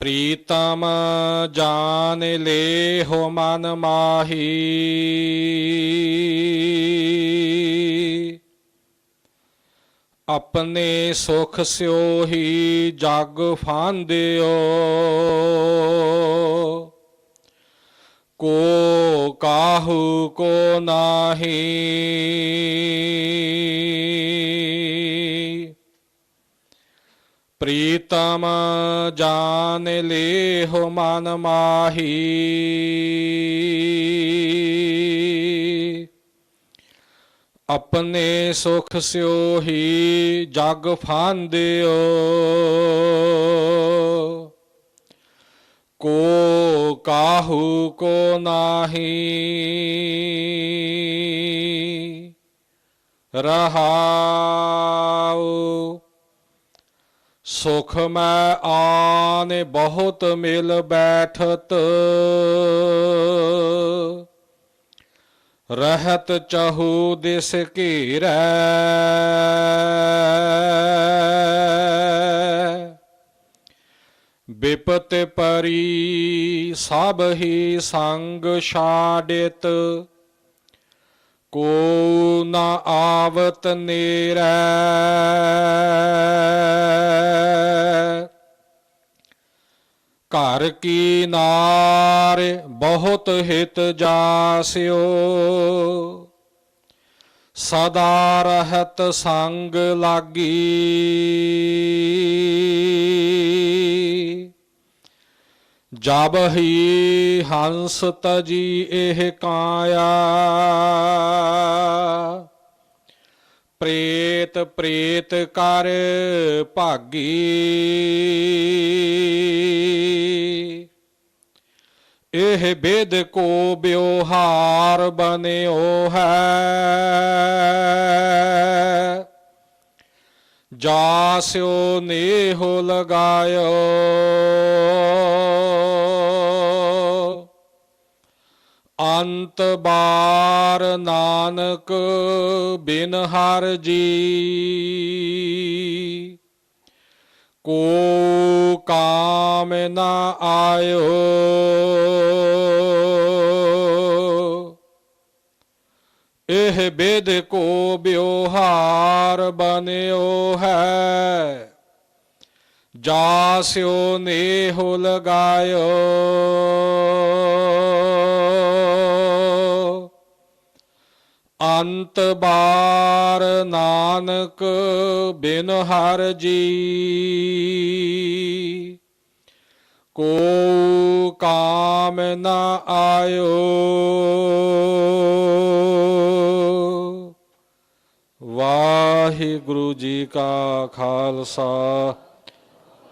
ਪ੍ਰੀਤਮ ਜਾਨ ਲੇ ਹੋ ਮਨ ਮਾਹੀ। ਆਪਣੇ ਸੁਖ ਸਿਓ ਹੀ ਜਗ ਫਾਂਦਿਓ। ਕੋ ਕਾਹੂ ਕੋ ਨਾਹੀ। ਪ੍ਰੀਤਮ ਜਾਨ ਲੈ ਹੋ ਮਨ ਮਾਹੀ। ਆਪਣੇ ਸੁਖ ਸਿਓ ਹੀ ਜਗ ਫਾਂਦਿਓ। ਕੋ ਕਾਹੂ ਕੋ ਨਾਹੀ। ਰਹਾਉ ਸੁਖ ਮੈਂ ਆਨ ਬਹੁਤ ਮਿਲ ਬੈਠਤ। ਰਹਤ ਚਹੂ ਦਿਸ ਘੀਰੈ। ਬਿਪਤ ਪਰੀ ਸਭ ਹੀ ਸੰਗ ਛਾੜਿਤ ਕੋ ਨਾ ਆਵਤ ਨੇਰੈ। ਘਰ ਕੀ ਨਾਰ ਬਹੁਤ ਹਿਤ ਜਾਸਿਓ। ਸਦਾ ਰਹਤ ਸੰਗ ਲਾਗੀ। ਜਬ ਹੀ ਹੰਸ ਤਜੀ ਇਹ ਕਾਇਆ। ਪ੍ਰੇਤ ਪ੍ਰੇਤ ਕਰ ਭਾਗੀ। ਇਹ ਬੇਦ ਕੋ ਬਿਵਹਾਰ ਬਨਿਓ ਹੈ। ਜਾਸਿਓ ਨੇਹੋ ਲਗਾਇਓ। ਅੰਤ ਬਾਰ ਨਾਨਕ ਬਿਨ ਹਰ ਜੀ। ਕੋ ਕਾਮ ਨ ਆਇਓ। ਇਹ ਬੇਦ ਕੋ ਬਿਉਹਾਰ ਬਨਿਓ ਹੈ। ਜਾਸਿਓ ਨੇਹੋ ਲਗਾਇਓ। ਅੰਤ ਬਾਰ ਨਾਨਕ ਬਿਨ ਹਰ ਜੀ। ਕੋ ਕਾਮ ਨ ਆਇਓ। ਵਾਹਿਗੁਰੂ ਜੀ ਕਾ ਖਾਲਸਾ,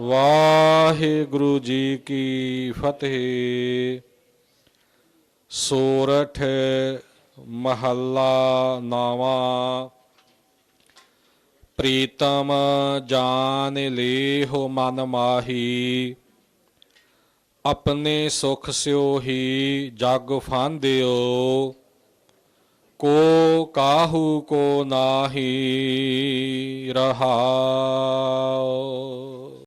ਵਾਹਿਗੁਰੂ ਜੀ ਕੀ ਫਤਿਹ। ਸੋਰਠ ਮਹੱਲਾ ਨਾਵਾ, ਪ੍ਰੀਤਮ ਜਾਨ ਲੇਹੁ ਮਨ ਮਾਹੀ, ਆਪਣੇ ਸੁਖ ਸਿਓ ਹੀ ਜਗ ਫਾਂਦਿਓ। ਕੋ ਕਾਹੂ ਕੋ ਨਾਹੀ ਰਹਾਉ।